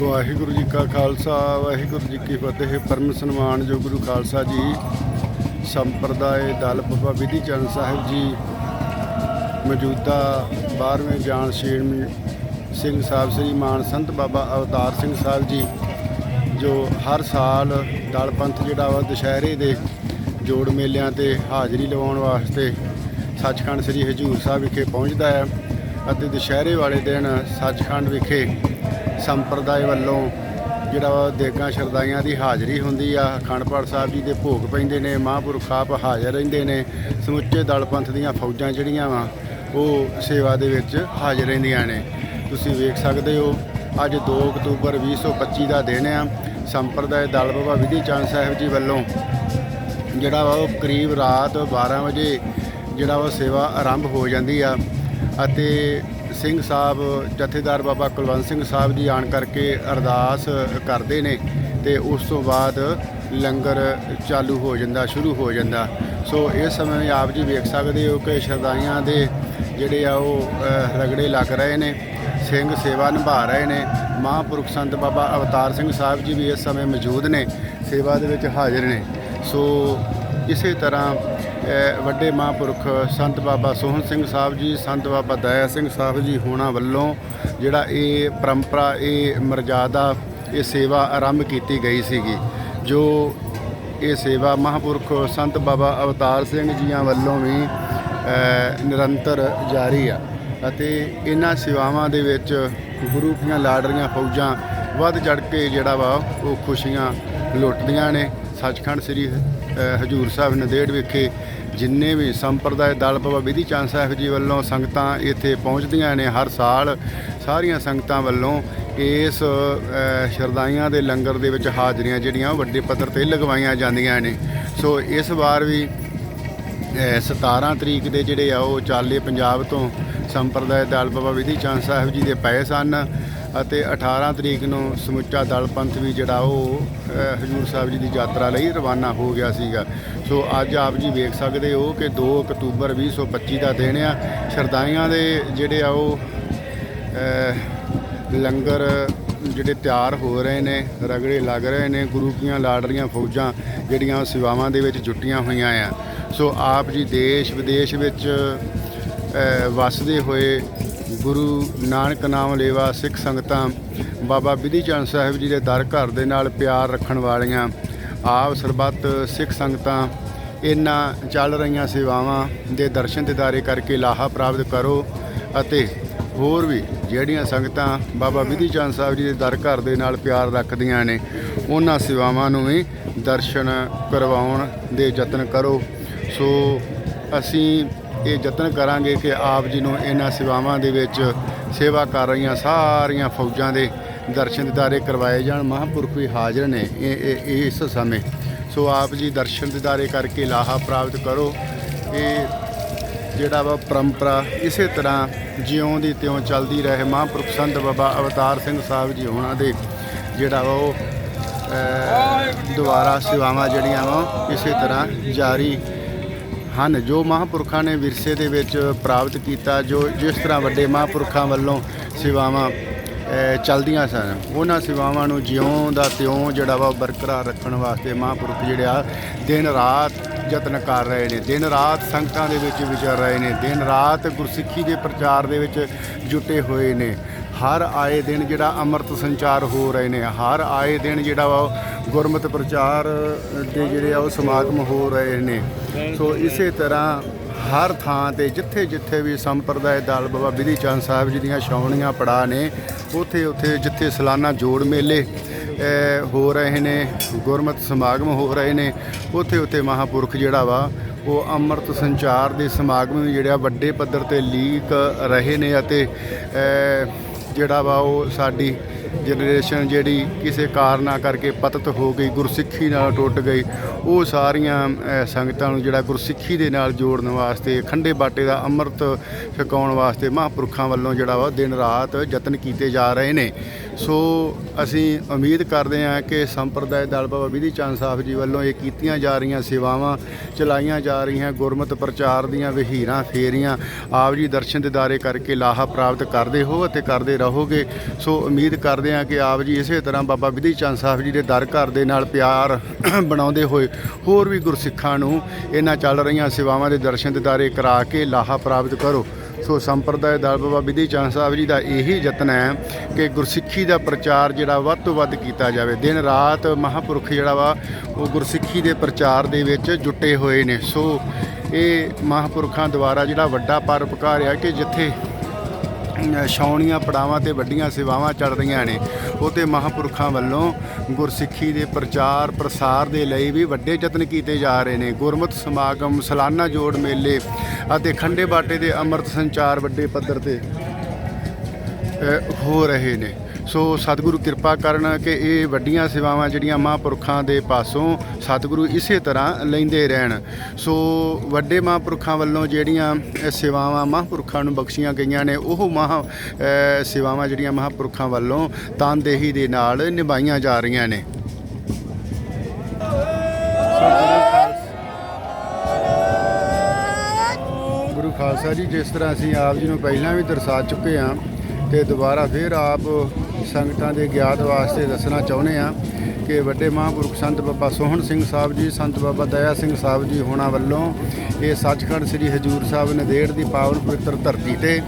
ਵਾਹਿਗੁਰੂ ਜੀ ਕਾ ਖਾਲਸਾ, ਵਾਹਿਗੁਰੂ ਜੀ ਕੀ ਫਤਿਹ, ਪਰਮ ਸਨਮਾਨ ਜੋ ਗੁਰੂ ਖਾਲਸਾ ਜੀ ਸੰਪਰਦਾਇ ਦਲ ਬਾਬਾ ਵਿਧੀ ਚੰਦ ਸਾਹਿਬ ਜੀ ਮੌਜੂਦਾ 12ਵੇਂ ਜਾਨ ਸ਼ੇਰ ਸਿੰਘ ਸਾਹਿਬ, ਸ੍ਰੀ ਮਾਨ ਸੰਤ ਬਾਬਾ ਅਵਤਾਰ ਸਿੰਘ ਸਾਹਿਬ ਜੀ, ਜੋ ਹਰ ਸਾਲ ਦਲ ਪੰਥ ਜਿਹੜਾ ਵਾ ਦੁਸ਼ਹਿਰੇ ਦੇ ਜੋੜ ਮੇਲਿਆਂ ਤੇ ਹਾਜ਼ਰੀ ਲਵਾਉਣ ਵਾਸਤੇ ਸੱਚਖੰਡ ਸ੍ਰੀ ਹਜੂਰ ਸਾਹਿਬ ਵਿਖੇ ਪਹੁੰਚਦਾ ਹੈ ਅਤੇ ਦੁਸ਼ਹਿਰੇ ਵਾਲੇ ਦਿਨ ਸੱਚਖੰਡ ਵਿਖੇ ਸੰਪਰਦਾਇ ਵੱਲੋਂ ਜਿਹੜਾ ਵਾ ਦੇਗਾਂ ਸ਼ਰਦਾਈਆਂ ਦੀ ਹਾਜ਼ਰੀ ਹੁੰਦੀ ਆ, ਅਖੰਡ ਪਾਠ ਸਾਹਿਬ ਜੀ ਦੇ ਭੋਗ ਪੈਂਦੇ ਨੇ, ਮਹਾਂਪੁਰਖ ਆਪ ਹਾਜ਼ਰ ਰਹਿੰਦੇ ਨੇ, ਸਮੁੱਚੇ ਦਲ ਪੰਥ ਦੀਆਂ ਫੌਜਾਂ ਜਿਹੜੀਆਂ ਵਾ, ਉਹ ਸੇਵਾ ਦੇ ਵਿੱਚ ਹਾਜ਼ਰ ਰਹਿੰਦੀਆਂ ਨੇ। ਤੁਸੀਂ ਵੇਖ ਸਕਦੇ ਹੋ, ਅੱਜ 2 ਅਕਤੂਬਰ 2025 ਦਾ ਦਿਨ ਆ। ਸੰਪਰਦਾਇ ਦਲ ਬਾਬਾ ਵਿਧੀ ਚੰਦ ਸਾਹਿਬ ਜੀ ਵੱਲੋਂ ਜਿਹੜਾ ਵਾ ਉਹ ਕਰੀਬ ਰਾਤ 12 ਵਜੇ ਜਿਹੜਾ ਵਾ ਸੇਵਾ ਆਰੰਭ ਹੋ ਜਾਂਦੀ ਆ ਅਤੇ ਸਿੰਘ ਸਾਹਿਬ, ਜਥੇਦਾਰ ਬਾਬਾ ਕੁਲਵੰਤ ਸਿੰਘ ਸਾਹਿਬ ਜੀ ਆਣ ਕਰਕੇ ਅਰਦਾਸ ਕਰਦੇ ਨੇ ਤੇ ਉਸ ਤੋਂ ਬਾਅਦ ਲੰਗਰ ਚਾਲੂ ਹੋ ਜਾਂਦਾ, ਸ਼ੁਰੂ ਹੋ ਜਾਂਦਾ। ਸੋ ਇਸ ਸਮੇਂ ਆਪ ਜੀ ਵੇਖ ਸਕਦੇ ਹੋ ਕਿ ਸ਼ਰਦਾਈਆਂ ਦੇ ਜਿਹੜੇ ਆ ਉਹ ਰਗੜੇ ਲੱਗ ਰਹੇ ਨੇ, ਸਿੰਘ ਸੇਵਾ ਨਿਭਾ ਰਹੇ ਨੇ। ਮਹਾਂਪੁਰਖ ਸੰਤ ਬਾਬਾ ਅਵਤਾਰ ਸਿੰਘ ਸਾਹਿਬ ਜੀ ਵੀ ਇਸ ਸਮੇਂ ਮੌਜੂਦ ਨੇ, ਸੇਵਾ ਦੇ ਵਿੱਚ ਹਾਜ਼ਰ ਨੇ। ਸੋ ਇਸੇ ਤਰ੍ਹਾਂ ਵੱਡੇ ਮਹਾਂਪੁਰਖ ਸੰਤ ਬਾਬਾ ਸੋਹਣ ਸਿੰਘ ਸਾਹਿਬ ਜੀ, ਸੰਤ ਬਾਬਾ ਦਇਆ ਸਿੰਘ ਸਾਹਿਬ ਜੀ ਹੋਣਾ ਵੱਲੋਂ ਜਿਹੜਾ ਇਹ ਪਰੰਪਰਾ, ਇਹ ਮਰਜ਼ਾਦਾ, ਇਹ ਸੇਵਾ ਆਰੰਭ ਕੀਤੀ ਗਈ ਸੀਗੀ, ਜੋ ਇਹ ਸੇਵਾ ਮਹਾਂਪੁਰਖ ਸੰਤ ਬਾਬਾ ਅਵਤਾਰ ਸਿੰਘ ਜੀਆਂ ਵੱਲੋਂ ਵੀ ਨਿਰੰਤਰ ਜਾਰੀ ਆ। ਅਤੇ ਇਹਨਾਂ ਸੇਵਾਵਾਂ ਦੇ ਵਿੱਚ ਗੁਰੂ ਦੀਆਂ ਲਾਡਰੀਆਂ, ਫੌਜਾਂ ਵੱਧ ਚੜ ਕੇ ਜਿਹੜਾ ਵਾ, ਉਹ ਖੁਸ਼ੀਆਂ ਲੁੱਟਦੀਆਂ ਨੇ। ਸੱਚਖੰਡ ਸ੍ਰੀ ਹਜੂਰ ਸਾਹਿਬ ਨੰਦੇੜ ਵਿਖੇ ਜਿੰਨੇ ਵੀ ਸੰਪਰਦਾਇ ਦਲ ਬਾਬਾ ਵਿਧੀ ਚੰਦ ਸਾਹਿਬ ਜੀ ਵੱਲੋਂ ਸੰਗਤਾਂ ਇੱਥੇ ਪਹੁੰਚਦੀਆਂ ਨੇ ਹਰ ਸਾਲ ਸਾਰੀਆਂ ਸੰਗਤਾਂ ਵੱਲੋਂ ਇਸ ਸ਼ਰਦਾਈਆਂ ਦੇ ਲੰਗਰ ਦੇ ਵਿੱਚ ਹਾਜ਼ਰੀਆਂ ਜਿਹੜੀਆਂ ਉਹ ਵੱਡੇ ਪੱਧਰ ਤੇ ਲਗਵਾਈਆਂ ਜਾਂਦੀਆਂ ਨੇ। ਸੋ ਇਸ ਵਾਰ ਵੀ ਅ, 17 ਤਰੀਕ ਦੇ ਜਿਹੜੇ ਆ ਉਹ ਚਾਲੇ ਪੰਜਾਬ ਤੋਂ ਸੰਪਰਦਾਇ ਦਲ ਬਾਬਾ ਵਿਧੀ ਚੰਦ ਸਾਹਿਬ ਜੀ ਦੇ ਪਏ ਸਨ। ਅਤੇ 18 ਤਰੀਕ ਨੂੰ ਸਮੁੱਚਾ ਦਲ ਪੰਥ ਵੀ ਜਿਹੜਾ ਉਹ ਹਜੂਰ ਸਾਹਿਬ ਜੀ ਦੀ ਯਾਤਰਾ ਲਈ ਰਵਾਨਾ ਹੋ ਗਿਆ ਸੀਗਾ। ਸੋ ਅੱਜ ਆਪ ਜੀ ਵੇਖ ਸਕਦੇ ਹੋ ਕਿ 2 ਅਕਤੂਬਰ 2025 ਦਾ ਦਿਨ ਆ। ਸ਼ਰਦਾਈਆਂ ਦੇ ਜਿਹੜੇ ਆ ਉਹ ਲੰਗਰ ਜਿਹੜੇ ਤਿਆਰ ਹੋ ਰਹੇ ਨੇ ਰਗੜੇ ਲੱਗ ਰਹੇ ਨੇ ਗੁਰੂ ਕੀਆਂ ਲਾਡਰੀਆਂ ਫੌਜਾਂ ਜਿਹੜੀਆਂ ਸੇਵਾਵਾਂ ਦੇ ਵਿੱਚ ਜੁਟੀਆਂ ਹੋਈਆਂ ਆ। ਸੋ ਆਪ ਜੀ ਦੇਸ਼ ਵਿਦੇਸ਼ ਵਿੱਚ ਅ, ਵਸਦੇ ਹੋਏ ਗੁਰੂ ਨਾਨਕ ਨਾਮ ਲੇਵਾ ਸਿੱਖ ਸੰਗਤਾਂ ਬਾਬਾ ਵਿਧੀ ਚੰਦ ਸਾਹਿਬ ਜੀ ਦੇ ਦਰ ਘਰ ਦੇ ਨਾਲ ਪਿਆਰ ਰੱਖਣ ਵਾਲੀਆਂ ਆਪ ਸਰਬੱਤ ਸਿੱਖ ਸੰਗਤਾਂ, ਇਹਨਾਂ ਚੱਲ ਰਹੀਆਂ ਸੇਵਾਵਾਂ ਦੇ ਦਰਸ਼ਨ ਦਿਦਾਰੇ ਕਰਕੇ ਲਾਹਾ ਪ੍ਰਾਪਤ ਕਰੋ ਅਤੇ ਹੋਰ ਵੀ ਜਿਹੜੀਆਂ ਸੰਗਤਾਂ ਬਾਬਾ ਵਿਧੀ ਚੰਦ ਸਾਹਿਬ ਜੀ ਦੇ ਦਰ ਘਰ ਦੇ ਨਾਲ ਪਿਆਰ ਰੱਖਦੀਆਂ ਨੇ, ਉਹਨਾਂ ਸੇਵਾਵਾਂ ਨੂੰ ਵੀ ਦਰਸ਼ਨ ਕਰਵਾਉਣ ਦੇ ਯਤਨ ਕਰੋ। ਸੋ ਅਸੀਂ ਇਹ ਯਤਨ ਕਰਾਂਗੇ ਕਿ ਆਪ ਜੀ ਨੂੰ ਇਹਨਾਂ ਸੇਵਾਵਾਂ ਦੇ ਵਿੱਚ ਸੇਵਾ ਕਰ ਰਹੀਆਂ ਸਾਰੀਆਂ ਫੌਜਾਂ ਦੇ ਦਰਸ਼ਨ ਦਿਦਾਰੇ ਕਰਵਾਏ ਜਾਣ। ਮਹਾਂਪੁਰਖ ਵੀ ਹਾਜ਼ਰ ਨੇ ਇਹ ਇਸ ਸਮੇਂ। ਸੋ ਆਪ ਜੀ ਦਰਸ਼ਨ ਦਿਦਾਰੇ ਕਰਕੇ ਲਾਹਾ ਪ੍ਰਾਪਤ ਕਰੋ। ਇਹ ਜਿਹੜਾ ਵਾ ਪਰੰਪਰਾ ਇਸੇ ਤਰ੍ਹਾਂ ਜਿਉਂ ਦੀ ਤਿਉਂ ਚੱਲਦੀ ਰਹੇ। ਮਹਾਂਪੁਰਖ ਸੰਤ ਬਾਬਾ ਅਵਤਾਰ ਸਿੰਘ ਸਾਹਿਬ ਜੀ ਉਹਨਾਂ ਦੇ ਜਿਹੜਾ ਵਾ ਉਹ ਅ, ਦੁਆਰਾ ਸੇਵਾਵਾਂ ਜਿਹੜੀਆਂ ਵਾ ਇਸੇ ਤਰ੍ਹਾਂ ਜਾਰੀ ਹਨ ਜੋ ਮਹਾਂਪੁਰਖਾਂ ਨੇ ਵਿਰਸੇ ਦੇ ਵਿੱਚ ਪ੍ਰਾਪਤ ਕੀਤਾ ਜੋ ਜਿਸ ਤਰ੍ਹਾਂ ਵੱਡੇ ਮਹਾਂਪੁਰਖਾਂ ਵੱਲੋਂ ਸੇਵਾਵਾਂ ਅ, ਚੱਲਦੀਆਂ ਸਨ ਉਹਨਾਂ ਸੇਵਾਵਾਂ ਨੂੰ ਜਿਉਂ ਦਾ ਤਿਉਂ ਜਿਹੜਾ ਵਾ ਬਰਕਰਾਰ ਰੱਖਣ ਵਾਸਤੇ ਮਹਾਂਪੁਰਖ ਜਿਹੜੇ ਆ ਦਿਨ ਰਾਤ ਯਤਨ ਕਰ ਰਹੇ ਨੇ ਦਿਨ ਰਾਤ ਸੰਗਤਾਂ ਦੇ ਵਿੱਚ ਵਿਚਰ ਰਹੇ ਨੇ ਦਿਨ ਰਾਤ ਗੁਰਸਿੱਖੀ ਦੇ ਪ੍ਰਚਾਰ ਦੇ ਵਿੱਚ ਜੁਟੇ ਹੋਏ ਨੇ। ਹਰ ਆਏ ਦਿਨ ਜਿਹੜਾ ਅੰਮ੍ਰਿਤ ਸੰਚਾਰ ਹੋ ਰਹੇ ਨੇ, ਹਰ ਆਏ ਦਿਨ ਜਿਹੜਾ ਵਾ ਉਹ ਗੁਰਮਤਿ ਪ੍ਰਚਾਰ ਦੇ ਜਿਹੜੇ ਆ ਉਹ ਸਮਾਗਮ ਹੋ ਰਹੇ ਨੇ। ਸੋ ਇਸੇ ਤਰ੍ਹਾਂ ਹਰ ਥਾਂ ਤੇ ਜਿੱਥੇ ਜਿੱਥੇ ਵੀ ਸੰਪਰਦਾਇ ਦਲ ਬਾਬਾ ਵਿਧੀ ਚੰਦ ਸਾਹਿਬ ਜੀ ਦੀਆਂ ਛਾਉਣੀਆਂ ਪੜਾ ਨੇ, ਉੱਥੇ ਉੱਥੇ ਜਿੱਥੇ ਸਾਲਾਨਾ ਜੋੜ ਮੇਲੇ ਹੋ ਰਹੇ ਨੇ, ਗੁਰਮਤਿ ਸਮਾਗਮ ਹੋ ਰਹੇ ਨੇ, ਉੱਥੇ ਉੱਥੇ ਮਹਾਪੁਰਖ ਜਿਹੜਾ ਵਾ ਉਹ ਅੰਮ੍ਰਿਤ ਸੰਚਾਰ ਦੇ ਸਮਾਗਮ ਵੀ ਜਿਹੜੇ ਆ ਵੱਡੇ ਪੱਧਰ ਤੇ ਲੀਕ ਰਹੇ ਨੇ ਅਤੇ ਜਿਹੜਾ ਵਾ ਉਹ ਸਾਡੀ ਜਨਰੇਸ਼ਨ ਜਿਹੜੀ ਕਿਸੇ ਕਾਰਨਾ ਕਰਕੇ ਪਤਤ ਹੋ ਗਈ, ਗੁਰਸਿੱਖੀ ਨਾਲ ਟੁੱਟ ਗਈ, ਉਹ ਸਾਰੀਆਂ ਸੰਗਤਾਂ ਨੂੰ ਜਿਹੜਾ ਗੁਰਸਿੱਖੀ ਦੇ ਨਾਲ ਜੋੜਨ ਵਾਸਤੇ, ਖੰਡੇ ਬਾਟੇ ਦਾ ਅੰਮ੍ਰਿਤ ਛਕਾਉਣ ਵਾਸਤੇ ਮਹਾਂਪੁਰਖਾਂ ਵੱਲੋਂ ਜਿਹੜਾ ਵਾ ਦਿਨ ਰਾਤ ਯਤਨ ਕੀਤੇ ਜਾ ਰਹੇ ਨੇ। ਸੋ ਅਸੀਂ ਉਮੀਦ ਕਰਦੇ ਹਾਂ ਕਿ ਸੰਪਰਦਾਇ ਦਲ ਬਾਬਾ ਵਿਧੀ ਚੰਦ ਸਾਹਿਬ ਜੀ ਵੱਲੋਂ ਇਹ ਕੀਤੀਆਂ ਜਾ ਰਹੀਆਂ ਸੇਵਾਵਾਂ, ਚਲਾਈਆਂ ਜਾ ਰਹੀਆਂ ਗੁਰਮਤ ਪ੍ਰਚਾਰ ਦੀਆਂ ਵਹੀਰਾਂ ਫੇਰੀਆਂ, ਆਪ ਜੀ ਦਰਸ਼ਨ ਦਿਦਾਰੇ ਕਰਕੇ ਲਾਹਾ ਪ੍ਰਾਪਤ ਕਰਦੇ ਹੋ ਅਤੇ ਕਰਦੇ ਰਹੋਗੇ। ਸੋ ਉਮੀਦ ਕਰਦੇ ਹਾਂ ਕਿ ਆਪ ਜੀ ਇਸੇ ਤਰ੍ਹਾਂ ਬਾਬਾ ਵਿਧੀ ਚੰਦ ਸਾਹਿਬ ਜੀ ਦੇ ਦਰ ਘਰ ਦੇ ਨਾਲ ਪਿਆਰ ਬਣਾਉਂਦੇ ਹੋਏ ਹੋਰ ਵੀ ਗੁਰਸਿੱਖਾਂ ਨੂੰ ਇਹਨਾਂ ਚੱਲ ਰਹੀਆਂ ਸੇਵਾਵਾਂ ਦੇ ਦਰਸ਼ਨ ਦਿਦਾਰੇ ਕਰਾ ਕੇ ਲਾਹਾ ਪ੍ਰਾਪਤ ਕਰੋ। ਸੋ ਸੰਪਰਦਾਇ ਦਲ ਬਾਬਾ ਵਿਧੀ ਚੰਦ ਸਾਹਿਬ ਜੀ ਦਾ ਇਹੀ ਯਤਨ ਹੈ ਕਿ ਗੁਰਸਿੱਖੀ ਦਾ ਪ੍ਰਚਾਰ ਜਿਹੜਾ ਵੱਧ ਤੋਂ ਵੱਧ ਕੀਤਾ ਜਾਵੇ। ਦਿਨ ਰਾਤ ਮਹਾਪੁਰਖ ਜਿਹੜਾ ਵਾ, ਉਹ ਗੁਰਸਿੱਖੀ ਦੇ ਪ੍ਰਚਾਰ ਦੇ ਵਿੱਚ ਜੁਟੇ ਹੋਏ ਨੇ। ਸੋ ਇਹ ਮਹਾਪੁਰਖਾਂ ਦੁਆਰਾ ਜਿਹੜਾ ਵੱਡਾ ਪਰਪਕਾਰ ਆ ਕਿ ਜਿੱਥੇ ਛਾਉਣੀਆਂ, ਪੜਾਵਾਂ ਤੇ ਵੱਡੀਆਂ ਸੇਵਾਵਾਂ ਚੱਲ ਰਹੀਆਂ ਨੇ। ਉਹ ਤੇ ਮਹਾਪੁਰਖਾਂ ਵੱਲੋਂ ਗੁਰਸਿੱਖੀ ਦੇ ਪ੍ਰਚਾਰ, ਪ੍ਰਸਾਰ ਦੇ ਲਈ ਵੀ ਵੱਡੇ ਯਤਨ ਕੀਤੇ ਜਾ ਰਹੇ ਨੇ। ਗੁਰਮਤਿ ਸਮਾਗਮ, ਸਾਲਾਨਾ ਜੋੜ ਮੇਲੇ ਅਤੇ ਖੰਡੇ ਬਾਟੇ ਦੇ ਅੰਮ੍ਰਿਤ ਸੰਚਾਰ ਵੱਡੇ ਪੱਧਰ ਤੇ ਹੋ ਰਹੇ ਨੇ। ਸੋ ਸਤਿਗੁਰੂ ਕਿਰਪਾ ਕਰਨ ਕਿ ਇਹ ਵੱਡੀਆਂ ਸੇਵਾਵਾਂ ਜਿਹੜੀਆਂ ਮਹਾਂਪੁਰਖਾਂ ਦੇ ਪਾਸੋਂ ਸਤਿਗੁਰੂ ਇਸੇ ਤਰ੍ਹਾਂ ਲੈਂਦੇ ਰਹਿਣ। ਸੋ ਵੱਡੇ ਮਹਾਂਪੁਰਖਾਂ ਵੱਲੋਂ ਜਿਹੜੀਆਂ ਸੇਵਾਵਾਂ ਮਹਾਂਪੁਰਖਾਂ ਨੂੰ ਬਖਸ਼ੀਆਂ ਗਈਆਂ ਨੇ, ਉਹ ਮਹਾ ਸੇਵਾਵਾਂ ਜਿਹੜੀਆਂ ਮਹਾਂਪੁਰਖਾਂ ਵੱਲੋਂ ਤਨਦੇਹੀ ਦੇ ਨਾਲ ਨਿਭਾਈਆਂ ਜਾ ਰਹੀਆਂ ਨੇ। ਗੁਰੂ ਖਾਲਸਾ ਜੀ, ਜਿਸ ਤਰ੍ਹਾਂ ਅਸੀਂ ਆਪ ਜੀ ਨੂੰ ਪਹਿਲਾਂ ਵੀ ਦਰਸਾ ਚੁੱਕੇ ਹਾਂ ਤੇ ਦੁਬਾਰਾ ਫਿਰ ਆਪ ਸੰਗਤਾਂ ਦੇ ਗਿਆਤ ਵਾਸਤੇ ਦੱਸਣਾ ਚਾਹੁੰਦੇ ਹਾਂ ਕਿ ਵੱਡੇ ਮਹਾਂਪੁਰਖ ਸੰਤ ਬਾਬਾ ਸੋਹਣ ਸਿੰਘ ਸਾਹਿਬ ਜੀ ਸੰਤ ਬਾਬਾ ਦਇਆ ਸਿੰਘ ਸਾਹਿਬ ਜੀ ਹੋਣਾ ਵੱਲੋਂ ਇਹ ਸੱਚਖੰਡ ਸ੍ਰੀ ਹਜੂਰ ਸਾਹਿਬ ਨਦੇੜ ਦੀ ਪਾਵਨ ਪਵਿੱਤਰ ਧਰਤੀ ਤੇ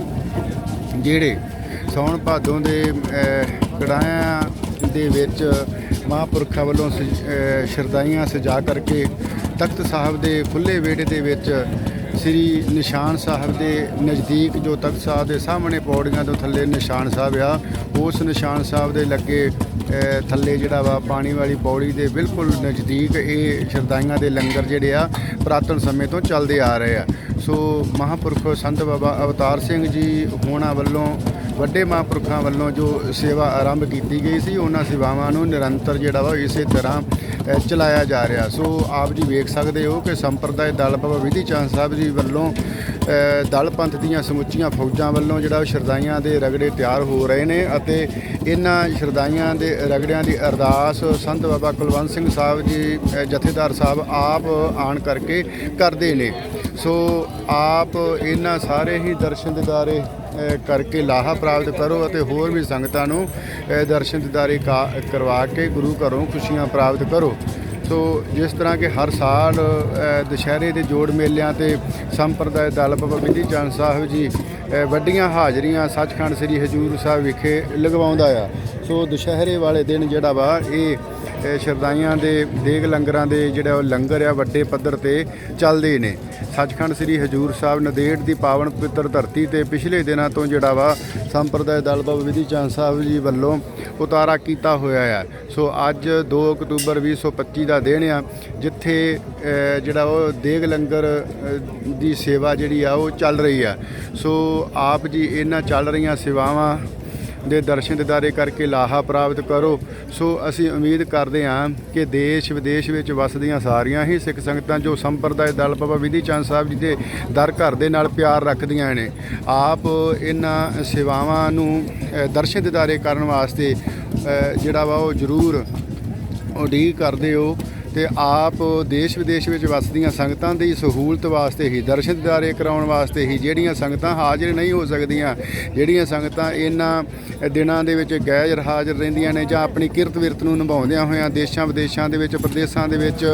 ਜਿਹੜੇ ਸੌਣ ਭਾਦੋਂ ਦੇ ਅਹ, ਦੇ ਵਿੱਚ ਮਹਾਂਪੁਰਖਾਂ ਵੱਲੋਂ ਸਜ- ਸ਼ਰਦਾਈਆਂ ਸਜਾ ਕਰਕੇ ਤਖਤ ਸਾਹਿਬ ਦੇ ਖੁੱਲੇ ਵਿਹੜੇ ਦੇ ਵਿੱਚ ਸ੍ਰੀ ਨਿਸ਼ਾਨ ਸਾਹਿਬ ਦੇ ਨਜ਼ਦੀਕ ਜੋ ਤਖਤ ਸਾਹਿਬ ਦੇ ਸਾਹਮਣੇ ਪੌੜੀਆਂ ਤੋਂ ਥੱਲੇ ਨਿਸ਼ਾਨ ਸਾਹਿਬ ਆ, ਉਸ ਨਿਸ਼ਾਨ ਸਾਹਿਬ ਦੇ ਲੱਗੇ ਥੱਲੇ ਜਿਹੜਾ ਵਾ ਪਾਣੀ ਵਾਲੀ ਪੌੜੀ ਦੇ ਬਿਲਕੁਲ ਨਜ਼ਦੀਕ ਇਹ ਸ਼ਰਦਾਈਆਂ ਦੇ ਲੰਗਰ ਜਿਹੜੇ ਆ ਪੁਰਾਤਨ ਸਮੇਂ ਤੋਂ ਚੱਲਦੇ ਆ ਰਹੇ ਆ। ਸੋ ਮਹਾਂਪੁਰਖ ਸੰਤ ਬਾਬਾ ਅਵਤਾਰ ਸਿੰਘ ਜੀ ਹੋਣਾ ਵੱਲੋਂ ਵੱਡੇ ਮਹਾਂਪੁਰਖਾਂ ਵੱਲੋਂ ਜੋ ਸੇਵਾ ਆਰੰਭ ਕੀਤੀ ਗਈ ਸੀ, ਉਹਨਾਂ ਸੇਵਾਵਾਂ ਨੂੰ ਨਿਰੰਤਰ ਜਿਹੜਾ ਵਾ ਇਸੇ ਤਰ੍ਹਾਂ ਚਲਾਇਆ ਜਾ ਰਿਹਾ। ਸੋ ਆਪ ਜੀ ਵੇਖ ਸਕਦੇ ਹੋ ਕਿ ਸੰਪਰਦਾਇ ਦਲ ਬਾਬਾ ਵਿਧੀ ਚੰਦ ਸਾਹਿਬ ਜੀ ਵੱਲੋਂ ਦਲ ਪੰਥ ਦੀਆਂ ਸਮੁੱਚੀਆਂ ਫੌਜਾਂ ਵੱਲੋਂ ਜਿਹੜਾ ਸ਼ਰਦਾਈਆਂ ਦੇ ਰਗੜੇ ਤਿਆਰ ਹੋ ਰਹੇ ਨੇ ਅਤੇ ਇਹਨਾਂ ਸ਼ਰਦਾਈਆਂ ਦੇ ਰਗੜਿਆਂ ਦੀ ਅਰਦਾਸ ਸੰਤ ਬਾਬਾ ਕੁਲਵੰਤ ਸਿੰਘ ਸਾਹਿਬ ਜੀ ਜਥੇਦਾਰ ਸਾਹਿਬ ਆਪ ਆਣ ਕਰਕੇ ਕਰਦੇ ਨੇ। ਸੋ ਆਪ ਇਹਨਾਂ ਸਾਰੇ ਹੀ ਦਰਸ਼ਨ ਦਿਦਾਰੇ ਕਰਕੇ ਲਾਹਾ ਪ੍ਰਾਪਤ ਕਰੋ ਅਤੇ ਹੋਰ ਵੀ ਸੰਗਤਾਂ ਨੂੰ ਦਰਸ਼ਨ ਦਿਦਾਰੇ ਕਾ- ਕਰਵਾ ਕੇ ਗੁਰੂ ਘਰੋਂ ਖੁਸ਼ੀਆਂ ਪ੍ਰਾਪਤ ਕਰੋ। ਸੋ ਜਿਸ ਤਰ੍ਹਾਂ ਕਿ ਹਰ ਸਾਲ ਦੁਸ਼ਹਿਰੇ ਦੇ ਜੋੜ ਮੇਲਿਆਂ ਤੇ ਸੰਪਰਦਾਇ ਦਲ ਬਾਬਾ ਬਿੰਦੀ ਚੰਦ ਸਾਹਿਬ ਜੀ ਵੱਡੀਆਂ ਹਾਜ਼ਰੀਆਂ ਸੱਚਖੰਡ ਸ੍ਰੀ ਹਜੂਰ ਸਾਹਿਬ ਵਿਖੇ ਲਗਵਾਉਂਦਾ ਆ। ਸੋ ਦੁਸ਼ਹਿਰੇ ਵਾਲੇ ਦਿਨ ਜਿਹੜਾ ਵਾ, ਇਹ ਸ਼ਰਦਾਈਆਂ ਦੇ, ਦੇਗ ਲੰਗਰਾਂ ਦੇ ਜਿਹੜਾ ਉਹ ਲੰਗਰ ਆ, ਵੱਡੇ ਪੱਧਰ ਤੇ ਚੱਲਦੇ ਨੇ। ਸੱਚਖੰਡ ਸ੍ਰੀ ਹਜੂਰ ਸਾਹਿਬ ਨਦੇੜ ਦੀ ਪਾਵਨ ਪਵਿੱਤਰ ਧਰਤੀ ਤੇ ਪਿਛਲੇ ਦਿਨਾਂ ਤੋਂ ਜਿਹੜਾ ਵਾ ਸੰਪਰਦਾਇ ਦਲ ਬਾਬਾ ਵਿਧੀ ਚੰਦ ਸਾਹਿਬ ਜੀ ਵੱਲੋਂ ਉਤਾਰਾ ਕੀਤਾ ਹੋਇਆ ਆ। ਸੋ ਅੱਜ 2 ਅਕਤੂਬਰ 2025 ਦਾ ਦਿਨ ਆ, ਜਿੱਥੇ ਜਿਹੜਾ ਉਹ ਦੇਗ ਲੰਗਰ ਦੀ ਸੇਵਾ ਜਿਹੜੀ ਆ, ਉਹ ਚੱਲ ਰਹੀ ਆ। ਸੋ ਆਪ ਜੀ ਇਹਨਾਂ ਚੱਲ ਰਹੀਆਂ ਸੇਵਾਵਾਂ ਦੇ ਦਰਸ਼ਨ ਦਿਦਾਰੇ ਕਰਕੇ ਲਾਹਾ ਪ੍ਰਾਪਤ ਕਰੋ। ਸੋ ਅਸੀਂ ਉਮੀਦ ਕਰਦੇ ਹਾਂ ਕਿ ਦੇਸ਼ ਵਿਦੇਸ਼ ਵਿੱਚ ਵਸਦੀਆਂ ਸਾਰੀਆਂ ਹੀ ਸਿੱਖ ਸੰਗਤਾਂ ਜੋ ਸੰਪਰਦਾਇ ਦਲ ਬਾਬਾ ਵਿਧੀ ਚੰਦ ਸਾਹਿਬ ਜੀ ਦੇ ਦਰ ਘਰ ਦੇ ਨਾਲ ਪਿਆਰ ਰੱਖਦੀਆਂ ਨੇ ਆਪ ਇਹਨਾਂ ਸੇਵਾਵਾਂ ਨੂੰ ਅ, ਦਰਸ਼ਨ ਦਿਦਾਰੇ ਕਰਨ ਵਾਸਤੇ ਜਿਹੜਾ ਵਾ ਉਹ ਜ਼ਰੂਰ ਉਡੀਕ ਕਰਦੇ ਹੋ। ਤੇ ਆਪ ਦੇਸ਼ ਵਿਦੇਸ਼ ਵਿੱਚ ਵਸਦੀਆਂ ਸੰਗਤਾਂ ਦੀ ਸਹੂਲਤ ਵਾਸਤੇ ਹੀ, ਦਰਸ਼ਨ ਦਿਦਾਰੇ ਕਰਾਉਣ ਵਾਸਤੇ ਹੀ ਜਿਹੜੀਆਂ ਸੰਗਤਾਂ ਹਾਜ਼ਰ ਨਹੀਂ ਹੋ ਸਕਦੀਆਂ, ਜਿਹੜੀਆਂ ਸੰਗਤਾਂ ਇਹਨਾਂ ਦਿਨਾਂ ਦੇ ਵਿੱਚ ਗੈਰ ਹਾਜ਼ਰ ਰਹਿੰਦੀਆਂ ਨੇ ਜਾਂ ਆਪਣੀ ਕਿਰਤ ਵਿਰਤ ਨੂੰ ਨਿਭਾਉਂਦਿਆਂ ਹੋਇਆਂ ਦੇਸ਼ਾਂ ਵਿਦੇਸ਼ਾਂ ਦੇ ਵਿੱਚ, ਪ੍ਰਦੇਸ਼ਾਂ ਦੇ ਵਿੱਚ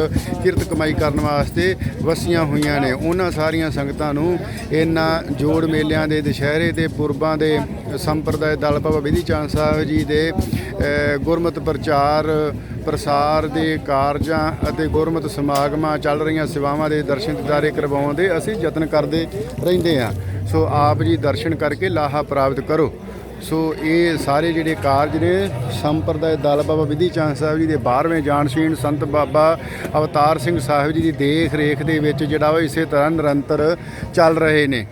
ਕਿਰਤ ਕਮਾਈ ਕਰਨ ਵਾਸਤੇ ਵਸੀਆਂ ਹੋਈਆਂ ਨੇ। ਉਹਨਾਂ ਸਾਰੀਆਂ ਸੰਗਤਾਂ ਨੂੰ ਇਹਨਾਂ ਜੋੜ ਮੇਲਿਆਂ ਦੇ, ਦੁਸ਼ਹਿਰੇ ਦੇ, ਪੁਰਬਾਂ ਦੇ ਸੰਪਰਦਾਇ ਦਲ ਬਾਬਾ ਵਿਧੀ ਚੰਦ ਸਾਹਿਬ ਜੀ ਦੇ ਗੁਰਮਤ ਪ੍ਰਚਾਰ ਪ੍ਰਸਾਰ ਦੇ ਕਾਰਜਾਂ ਅਤੇ ਗੁਰਮਤਿ ਸਮਾਗਮਾਂ ਚੱਲ ਰਹੀਆਂ ਸੇਵਾਵਾਂ ਦੇ ਦਰਸ਼ਨ ਦਿਦਾਰੇ ਕਰਵਾਉਣ ਦੇ ਅਸੀਂ ਯਤਨ ਕਰਦੇ ਰਹਿੰਦੇ ਹਾਂ। ਸੋ ਆਪ ਜੀ ਦਰਸ਼ਨ ਕਰਕੇ ਲਾਹਾ ਪ੍ਰਾਪਤ ਕਰੋ। ਸੋ ਇਹ ਸਾਰੇ ਜਿਹੜੇ ਕਾਰਜ ਨੇ, ਸੰਪਰਦਾਇ ਦਲ ਬਾਬਾ ਵਿਧੀ ਚੰਦ ਸਾਹਿਬ ਜੀ ਦੇ 12ਵੇਂ ਜਾਣਸ਼ੀਨ ਸੰਤ ਬਾਬਾ ਅਵਤਾਰ ਸਿੰਘ ਸਾਹਿਬ ਜੀ ਦੀ ਦੇਖ ਰੇਖ ਦੇ ਵਿੱਚ ਜਿਹੜਾ ਉਹ ਇਸੇ ਤਰ੍ਹਾਂ ਨਿਰੰਤਰ ਚੱਲ ਰਹੇ ਨੇ।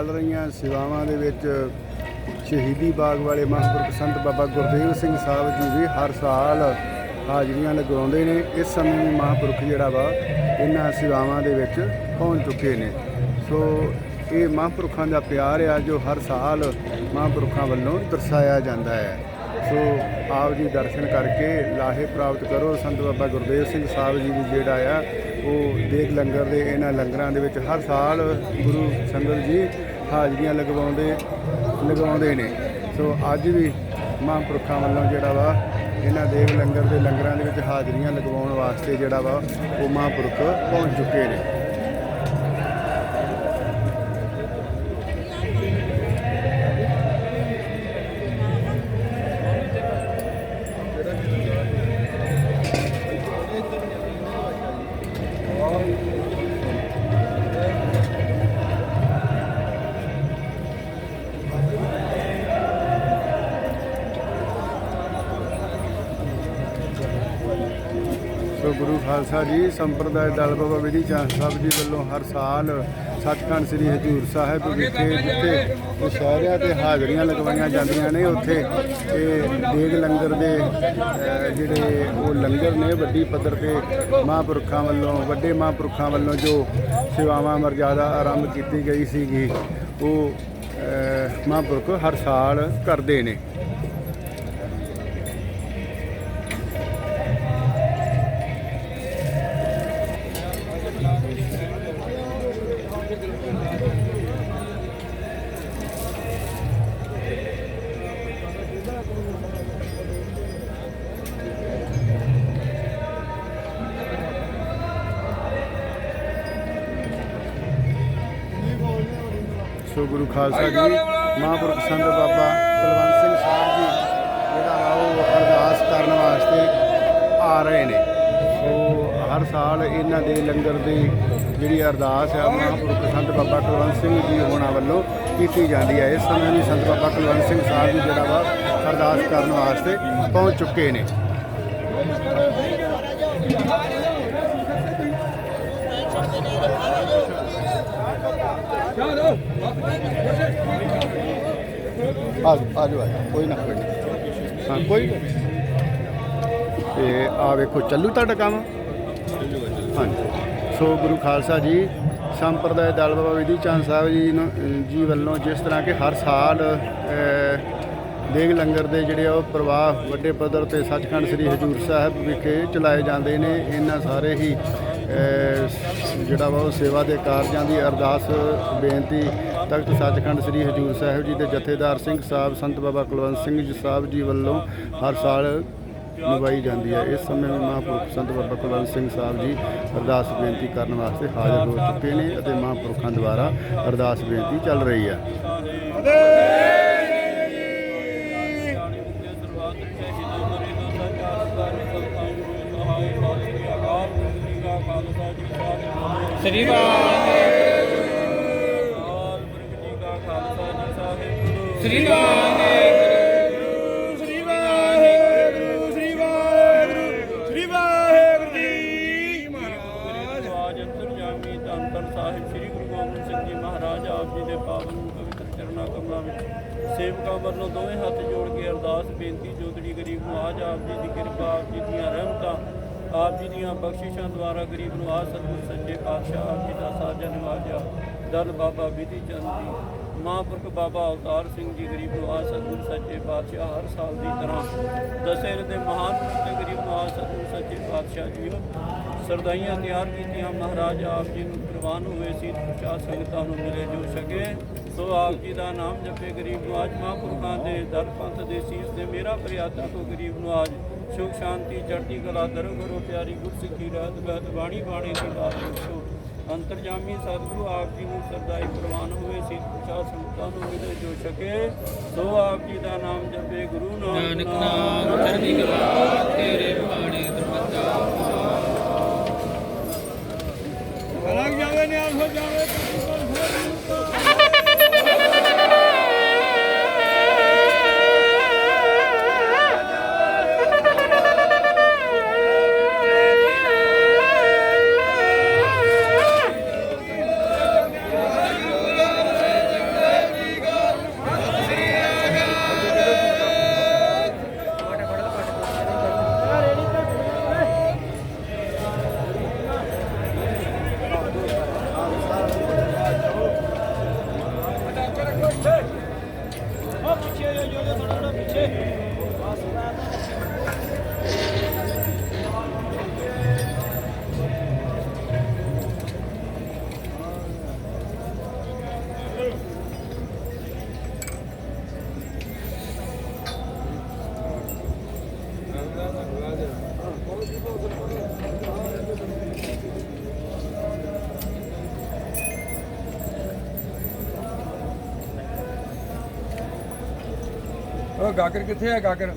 ਚੱਲ ਰਹੀਆਂ ਸੇਵਾਵਾਂ ਦੇ ਵਿੱਚ ਸ਼ਹੀਦੀ ਬਾਗ ਵਾਲੇ ਮਹਾਂਪੁਰਖ ਸੰਤ ਬਾਬਾ ਗੁਰਦੇਵ ਸਿੰਘ ਸਾਹਿਬ ਜੀ ਵੀ ਹਰ ਸਾਲ ਹਾਜ਼ਰੀਆਂ ਲਗਾਉਂਦੇ ਨੇ। ਇਸ ਸਮੇਂ ਵੀ ਮਹਾਂਪੁਰਖ ਜਿਹੜਾ ਵਾ, ਇਹਨਾਂ ਸੇਵਾਵਾਂ ਦੇ ਵਿੱਚ ਪਹੁੰਚ ਚੁੱਕੇ ਨੇ। ਸੋ ਇਹ ਮਹਾਂਪੁਰਖਾਂ ਦਾ ਪਿਆਰ ਆ, ਜੋ ਹਰ ਸਾਲ ਮਹਾਂਪੁਰਖਾਂ ਵੱਲੋਂ ਦਰਸਾਇਆ ਜਾਂਦਾ ਹੈ। ਸੋ ਆਪ ਜੀ ਦਰਸ਼ਨ ਕਰਕੇ ਲਾਹੇ ਪ੍ਰਾਪਤ ਕਰੋ। ਸੰਤ ਬਾਬਾ ਗੁਰਦੇਵ ਸਿੰਘ ਸਾਹਿਬ ਜੀ ਵੀ ਜਿਹੜਾ ਆ, ਉਹ ਦੇਗ ਲੰਗਰ ਦੇ ਇਹਨਾਂ ਲੰਗਰਾਂ ਦੇ ਵਿੱਚ ਹਰ ਸਾਲ ਗੁਰੂ ਸੰਗਤ ਜੀ ਹਾਜ਼ਰੀਆਂ ਲਗਵਾਉਂਦੇ ਲਗਾਉਂਦੇ ਨੇ। ਸੋ ਅੱਜ ਵੀ ਮਹਾਂਪੁਰਖਾਂ ਵੱਲੋਂ ਜਿਹੜਾ ਵਾ, ਇਹਨਾਂ ਦੇਗ ਲੰਗਰ ਦੇ ਲੰਗਰਾਂ ਦੇ ਵਿੱਚ ਹਾਜ਼ਰੀਆਂ ਲਗਵਾਉਣ ਵਾਸਤੇ ਜਿਹੜਾ ਵਾ, ਉਹ ਮਹਾਂਪੁਰਖ ਪਹੁੰਚ ਚੁੱਕੇ ਨੇ। ਗੁਰੂ ਖਾਲਸਾ ਜੀ, ਸੰਪਰਦਾਇ ਦਲ ਬਾਬਾ ਵਿਧੀ ਚੰਦ ਸਾਹਿਬ ਜੀ ਵੱਲੋਂ ਹਰ ਸਾਲ ਸੱਚਖੰਡ ਸ੍ਰੀ ਹਜੂਰ ਸਾਹਿਬ ਵਿਖੇ ਜਿੱਥੇ ਦੁਸ਼ਹਿਰਿਆਂ ਤੇ ਹਾਜ਼ਰੀਆਂ ਲਗਵਾਈਆਂ ਜਾਂਦੀਆਂ ਨੇ, ਉੱਥੇ ਇਹ ਦੇਗ ਲੰਗਰ ਦੇ ਜਿਹੜੇ ਉਹ ਲੰਗਰ ਨੇ, ਵੱਡੀ ਪੱਧਰ ਤੇ ਮਹਾਂਪੁਰਖਾਂ ਵੱਲੋਂ, ਵੱਡੇ ਮਹਾਂਪੁਰਖਾਂ ਵੱਲੋਂ ਜੋ ਸੇਵਾਵਾਂ ਮਰਜ਼ਾਦਾ ਆਰੰਭ ਕੀਤੀ ਗਈ ਸੀਗੀ, ਉਹ ਮਹਾਂਪੁਰਖ ਹਰ ਸਾਲ ਕਰਦੇ ਨੇ। ਗੁਰੂ ਖਾਲਸਾ ਜੀ, ਮਹਾਂਪੁਰਖ ਸੰਤ ਬਾਬਾ ਕੁਲਵੰਤ ਸਿੰਘ ਸਾਹਿਬ ਜੀ, ਜਿਹੜਾ ਵਾ ਉਹ ਅਰਦਾਸ ਕਰਨ ਵਾਸਤੇ ਆ ਰਹੇ ਨੇ। ਸੋ ਹਰ ਸਾਲ ਇਹਨਾਂ ਦੇ ਲੰਗਰ ਦੀ ਜਿਹੜੀ ਅਰਦਾਸ ਹੈ ਮਹਾਂਪੁਰਖ ਸੰਤ ਬਾਬਾ ਕੁਲਵੰਤ ਸਿੰਘ ਜੀ ਹੋਣਾ ਵੱਲੋਂ ਕੀਤੀ ਜਾਂਦੀ ਹੈ ਇਸ ਸਮੇਂ ਵੀ ਸੰਤ ਬਾਬਾ ਕੁਲਵੰਤ ਸਿੰਘ ਸਾਹਿਬ ਜੀ ਜਿਹੜਾ ਵਾ ਅਰਦਾਸ ਕਰਨ ਵਾਸਤੇ ਪਹੁੰਚ ਚੁੱਕੇ ਨੇ। ਆ ਆ ਕੋਈ ਨਾ ਕੋਈ ਨਾ। ਹਾਂ ਕੋਈ ਗੱਲ ਤੇ ਆ ਵੇਖੋ ਚੱਲੂ ਤੁਹਾਡਾ ਕੰਮ? ਹਾਂਜੀ। ਸੋ ਗੁਰੂ ਖਾਲਸਾ ਜੀ ਸੰਪਰਦਾਇ ਦਲ ਬਾਬਾ ਵਿਧੀ ਚੰਦ ਸਾਹਿਬ ਜੀ ਨੂੰ ਜੀ ਵੱਲੋਂ ਜਿਸ ਤਰ੍ਹਾਂ ਕਿ ਹਰ ਸਾਲ ਅਹ, ਦੇਗ ਲੰਗਰ ਦੇ ਜਿਹੜੇ ਆ ਉਹ ਪ੍ਰਵਾਹ ਵੱਡੇ ਪੱਧਰ ਤੇ ਸੱਚਖੰਡ ਸ੍ਰੀ ਹਜੂਰ ਸਾਹਿਬ ਵਿਖੇ ਚਲਾਏ ਜਾਂਦੇ ਨੇ। ਇਹਨਾਂ ਸਾਰੇ ਹੀ ਅਹ, ਜਿਹੜਾ ਵਾ ਉਹ ਸੇਵਾ ਦੇ ਕਾਰਜਾਂ ਦੀ ਅਰਦਾਸ ਬੇਨਤੀ ਤਖਤ ਸੱਚਖੰਡ ਸ੍ਰੀ ਹਜੂਰ ਸਾਹਿਬ ਜੀ ਦੇ ਜਥੇਦਾਰ ਸਿੰਘ ਸਾਹਿਬ ਸੰਤ ਬਾਬਾ ਕੁਲਵੰਤ ਸਿੰਘ ਜੀ ਸਾਹਿਬ ਜੀ ਵੱਲੋਂ ਹਰ ਸਾਲ ਨਿਭਾਈ ਜਾਂਦੀ ਹੈ। ਇਸ ਸਮੇਂ ਵੀ ਮਹਾਂਪੁਰਖ ਸੰਤ ਬਾਬਾ ਕੁਲਵੰਤ ਸਿੰਘ ਸਾਹਿਬ ਜੀ ਅਰਦਾਸ ਬੇਨਤੀ ਕਰਨ ਵਾਸਤੇ ਹਾਜ਼ਰ ਹੋ ਚੁੱਕੇ ਨੇ ਅਤੇ ਮਹਾਂਪੁਰਖਾਂ ਦੁਆਰਾ ਅਰਦਾਸ ਬੇਨਤੀ ਚੱਲ ਰਹੀ ਹੈ। ਸ੍ਰੀ ਸ੍ਰੀ ਵਾਹਿਗੁਰੂ ਸ੍ਰੀ ਵਾਹਿਗੁਰੂ ਸ੍ਰੀ ਵਾਹਿਗੁਰੂ ਸ੍ਰੀ ਵਾਹਿਗੁਰੂ ਜੀ ਮਹਾਰਾਜ। ਆਜ ਅੰਤਰਜਾਮੀ ਧੰਨ ਸਾਹਿਬ ਸ੍ਰੀ ਗੁਰੂ ਗੋਬਿੰਦ ਸਿੰਘ ਜੀ ਮਹਾਰਾਜ ਆਪ ਜੀ ਦੇ ਪਾਵਨ ਪਵਿੱਤਰ ਚਰਨਾਂ ਕਮਲਾਂ ਵਿੱਚ ਸੇਵਕਾਂ ਵੱਲੋਂ ਦੋਵੇਂ ਹੱਥ ਜੋੜ ਕੇ ਅਰਦਾਸ ਬੇਨਤੀ ਜੋਦੜੀ ਗਰੀਬ ਨੂੰ, ਆਜ ਆਪ ਜੀ ਦੀ ਕਿਰਪਾ, ਆਪ ਜੀ ਦੀਆਂ ਰਹਿਮਤਾਂ, ਆਪ ਜੀ ਦੀਆਂ ਬਖਸ਼ਿਸ਼ਾਂ ਦੁਆਰਾ ਗਰੀਬ ਨੂੰ ਆਜ ਸਤਿਗੁਰ ਸੱਚੇ ਪਾਤਸ਼ਾਹ, ਆਪ ਜੀ ਦਾ ਸਾਜਾ ਨਿਵਾਜਿਆ ਦਲ ਬਾਬਾ ਵਿਧੀ ਚੰਦ ਜੀ ਮਹਾਂਪੁਰਖ ਬਾਬਾ ਅਵਤਾਰ ਸਿੰਘ ਜੀ ਗਰੀਬ ਨਿਵਾਸ ਸਤਿਗੁਰ ਸੱਚੇ ਪਾਤਸ਼ਾਹ ਹਰ ਸਾਲ ਦੀ ਤਰ੍ਹਾਂ ਦਸ਼ਹਰੇ ਦੇ ਮਹਾਨ ਪੁਰਖ ਤੇ ਗਰੀਬ ਨਿਵਾਸ ਸਤਿਗੁਰ ਸੱਚੇ ਪਾਤਸ਼ਾਹ ਜੀ ਨੂੰ ਸਰਦਾਈਆਂ ਤਿਆਰ ਕੀਤੀਆਂ। ਮਹਾਰਾਜ ਆਪ ਜੀ ਨੂੰ ਪ੍ਰਵਾਨ ਹੋਏ ਸੀ ਚਾਹ ਸੰਗਤਾਂ ਨੂੰ ਮਿਲੇ ਜੋ ਸਕੇ ਸੋ ਆਪ ਜੀ ਦਾ ਨਾਮ ਜਪੇ ਗਰੀਬ ਨਿਵਾਜ ਮਹਾਂਪੁਰਖਾਂ ਦੇ ਦਰ ਪੰਥ ਦੇ ਸੀਸ ਤੇ ਮੇਰਾ ਪ੍ਰਿਆਤਾ ਕੋ ਗਰੀਬ ਨਿਵਾਜ ਸੁਖ ਸ਼ਾਂਤੀ, ਚੜ੍ਹਦੀ ਕਲਾ ਦਰੋ ਕਰੋ ਪਿਆਰੀ, ਗੁਰਸਿੱਖੀ ਰਾਤ ਬਹਿਤ ਬਾਣੀ ਬਾਣੀ ਦੀ ਦਾਤ ਬਖਸ਼ੋ ਅੰਤਰਜਾਮੀ ਸਤਿਗੁਰੂ ਆਪ ਜੀ ਨੂੰ ਸਰਦਾਈ ਪ੍ਰਵਾਨ ਹੋਏ ਸੀ ਚਾਹ ਸੰਗਤਾਂ ਨੂੰ ਮਿਲੇ ਜੋ ਸਕੇ ਸੋ ਆਪ ਜੀ ਦਾ ਨਾਮ ਜਪੇ ਗੁਰੂ ਨਾਨਕ ਨਾਮ ਚੜ੍ਹਦੀ ਕਲਾ ਤੇਰੇ ਬਾਣੇ ਦਰਮਤਾ ਲੱਗ ਜਾਵੇ ਨਿਆਲ ਹੋ ਜਾਵੇ। પીછે ਉਹ ਗਾਗਰ ਕਿੱਥੇ ਹੈ ਗਾਗਰ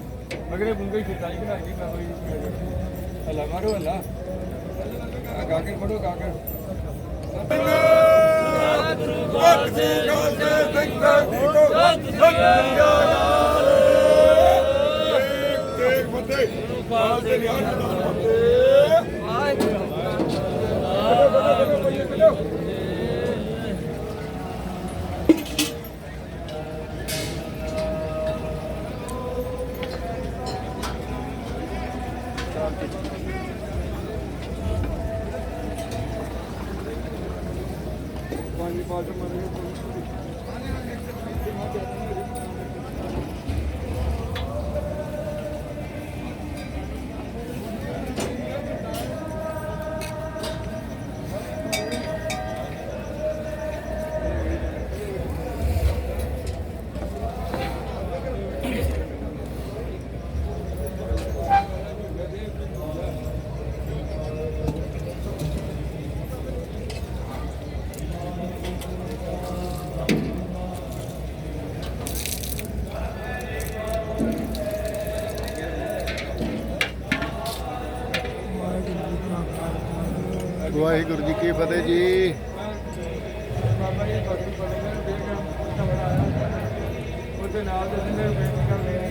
ਮਗਰੇ ਬੁੰਗੇ ਖਿੱਤਾ ਜੀ ਬਣਾ ਕੇ ਮੈਂ ਕੋਈ ਹੱਲਾ ਮਾਰੋ ਹੱਲਾ ਗਾਗਰ ਫੜੋ ਗਾਗਰ ਵਾਹਿਗੁਰੂ ਹਾਂਜੀ ਬਾਅਦ ਮਾਰਾਂਗੇ ਵਾਹਿਗੁਰੂ ਜੀ ਕੀ ਫਤਿਹ ਜੀ। ਬਾਬਾ ਜੀ ਬਦਲ ਪੜੇ ਨੇ ਦੇਖ ਖਬਰ ਆਇਆ ਉਹਦੇ ਨਾਲ ਦੇ ਜਿੰਨੇ ਬੇਨਤੀ ਕਰ ਲਈ ਹੈ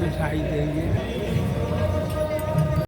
ਮਿਠਾਈ ਦੇਈਏ।